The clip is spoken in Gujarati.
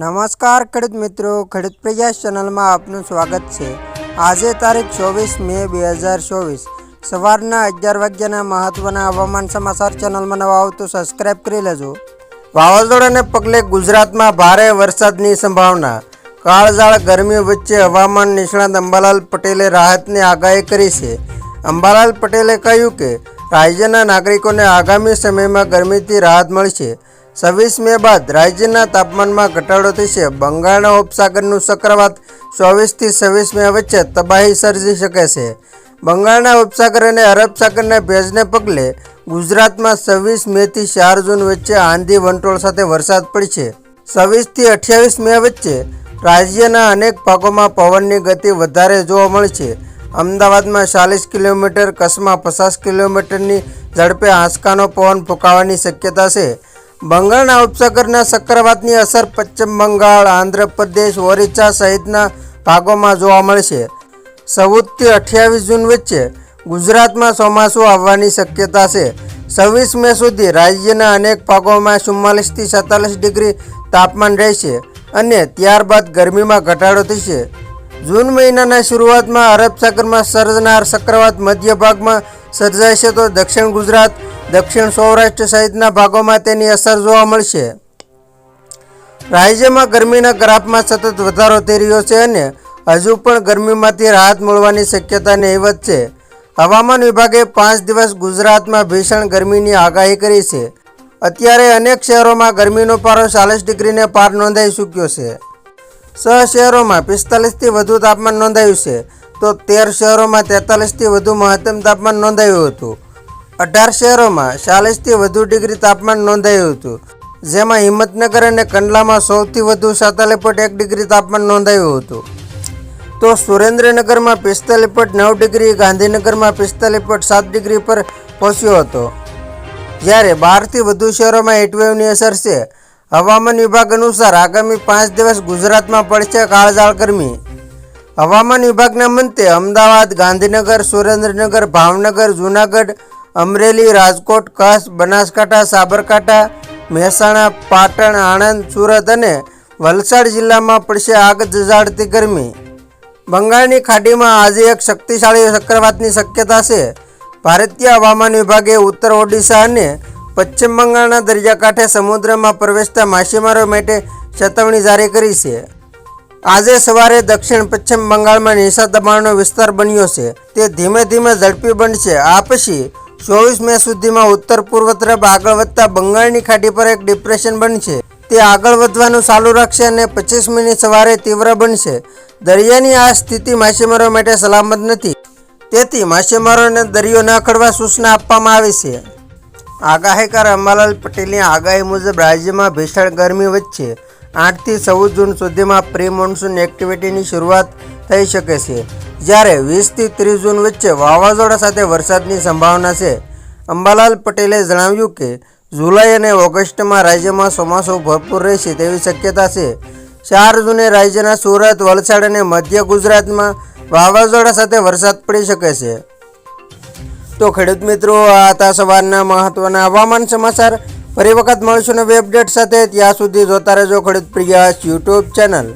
નમસ્કાર, ખેડૂત મિત્રો. ખેડૂત પ્રજા ચેનલમાં આપનું સ્વાગત છે. આજે તારીખ ચોવીસ મે બે હજાર ચોવીસ. સવારના અગિયાર વાગ્યાના મહત્વના હવામાન સમાચાર ચેનલમાં નવા આવો તો સબસ્ક્રાઇબ કરી લેજો. વાવાઝોડાને પગલે ગુજરાતમાં ભારે વરસાદની સંભાવના. કાળઝાળ ગરમી વચ્ચે હવામાન નિષ્ણાત અંબાલાલ પટેલે રાહતની આગાહી કરી છે. અંબાલાલ પટેલે કહ્યું કે, રાજ્યના નાગરિકોને આગામી સમયમાં ગરમીથી રાહત મળશે. છવ્વીસ મે બાદ રાજ્યના તાપમાનમાં ઘટાડો થશે. બંગાળના ઉપસાગરનું ચક્રવાત ચોવીસથી છવ્વીસ મે વચ્ચે તબાહી સર્જી શકે છે. બંગાળના ઉપસાગર અને અરબ સાગરના ભેજને પગલે ગુજરાતમાં છવ્વીસ મેથી ચાર જૂન વચ્ચે આંધી વંટોળ સાથે વરસાદ પડશે. છવ્વીસથી અઠ્યાવીસ મે વચ્ચે રાજ્યના અનેક ભાગોમાં પવનની ગતિ વધારે જોવા મળશે. અમદાવાદમાં ચાલીસ કિલોમીટર, કચ્છમાં પચાસ કિલોમીટરની ઝડપે આંચકાનો પવન ફૂંકાવાની શક્યતા છે. બંગાળના ઉપસાગરના ચક્રવાતની અસર પશ્ચિમ બંગાળ, આંધ્રપ્રદેશ, ઓરિસ્સા સહિતના ભાગોમાં જોવા મળશે. ચૌદથી અઠ્યાવીસ જૂન વચ્ચે ગુજરાતમાં ચોમાસું આવવાની શક્યતા છે. છવ્વીસ મે સુધી રાજ્યના અનેક ભાગોમાં ચુમ્માલીસથી સત્તાલીસ ડિગ્રી તાપમાન રહેશે અને ત્યારબાદ ગરમીમાં ઘટાડો થશે. જૂન મહિનાના શરૂઆતમાં અરબ સાગરમાં સર્જનાર ચક્રવાત મધ્ય ભાગમાં સર્જાય છે તો દક્ષિણ ગુજરાત દક્ષિણ સૌરાષ્ટ્ર સહિતના ભાગોમાં તેની અસર જોવા મળશે. રાજ્યમાં ગરમીના ગ્રાફમાં સતત વધારો થઈ રહ્યો છે અને હજુ પણ ગરમીમાંથી રાહત મળવાની શક્યતા નહીવત છે. હવામાન વિભાગે પાંચ દિવસ ગુજરાતમાં ભીષણ ગરમીની આગાહી કરી છે. અત્યારે અનેક શહેરોમાં ગરમીનો પારો ચાલીસ ડિગ્રીને પાર નોંધાઈ ચૂક્યો છે. છ શહેરોમાં પિસ્તાલીસથી વધુ તાપમાન નોંધાયું છે. તો તેર શહેરોમાં તેતાલીસથી વધુ મહત્તમ તાપમાન નોંધાયું હતું. અઢાર શહેરોમાં ચાલીસથી વધુ ડિગ્રી તાપમાન નોંધાયું હતું, જેમાં હિંમતનગર અને કંડલામાં સૌથી વધુ સાતાલીસ પોઈન્ટ એક ડિગ્રી તાપમાન નોંધાયું હતું. તો સુરેન્દ્રનગરમાં પિસ્તાલીસ પોઈન્ટ નવ ડિગ્રી, ગાંધીનગરમાં પિસ્તાલીસ પોઈન્ટ સાત ડિગ્રી પર પહોંચ્યો હતો. જ્યારે બારથી વધુ શહેરોમાં હીટવેવની અસર છે, હવામાન વિભાગ અનુસાર આગામી પાંચ દિવસ ગુજરાતમાં પડશે કાળઝાળ ગરમી. હવામાન વિભાગના મંતે અમદાવાદ, ગાંધીનગર, સુરેન્દ્રનગર, ભાવનગર, જૂનાગઢ અમરેલી, રાજકોટ, કચ્છ, બનાસકાંઠા, સાબરકાંઠા, મહેસાણા, પાટણ, આણંદ, સુરત અને વલસાડ જિલ્લામાં પડશે આગ જજાડતી ગરમી. બંગાળની ખાડીમાં આજે એક શક્તિશાળી ચક્રવાતની શક્યતા છે. ભારતીય હવામાન વિભાગે ઉત્તર ઓડિશા અને પશ્ચિમ બંગાળના દરિયાકાંઠે સમુદ્રમાં પ્રવેશતા માછીમારો માટે ચેતવણી જારી કરી છે. આજે સવારે દક્ષિણ પશ્ચિમ બંગાળમાં નિશા દબાણનો વિસ્તાર બન્યો છે. તે ધીમે ધીમે ઝડપી બનશે. આ પછી ચોવીસ મે સુધીમાં ઉત્તર પૂર્વ તરફ આગળ વધતા બંગાળની ખાડી પર એક ડિપ્રેશન બનશે. તે આગળ વધવાનું ચાલુ રાખશે અને પચીસ મિનિટ સવારે તીવ્ર બનશે. દરિયાની આ સ્થિતિ માછીમારો માટે સલામત નથી. તેથી માછીમારોને દરિયો ન ખડવા સૂચના આપવામાં આવી છે. આગાહીકાર અંબાલાલ પટેલની આગાહી મુજબ રાજ્યમાં ભીષણ ગરમી વચ્ચે આઠથી ચૌદ જૂન સુધીમાં પ્રી મોન્સૂન એક્ટિવિટીની શરૂઆત થઈ શકે છે. જ્યારે વીસથી ત્રીસ જૂન વચ્ચે વાવાઝોડા સાથે વરસાદની સંભાવના છે. અંબાલાલ પટેલે જણાવ્યું કે, જુલાઈ અને ઓગસ્ટમાં રાજ્યમાં ચોમાસું ભરપૂર રહેશે તેવી શક્યતા છે. ચાર જૂને રાજ્યના સુરત, વલસાડ અને મધ્ય ગુજરાતમાં વાવાઝોડા સાથે વરસાદ પડી શકે છે. તો ખેડૂત મિત્રો, આ હતા સવારના મહત્વના હવામાન સમાચાર. ફરી વખત મળશું નવી અપડેટ સાથે. ત્યાં સુધી જોતા રહેજો ખેડૂત પ્રિયાસ યુટ્યુબ ચેનલ.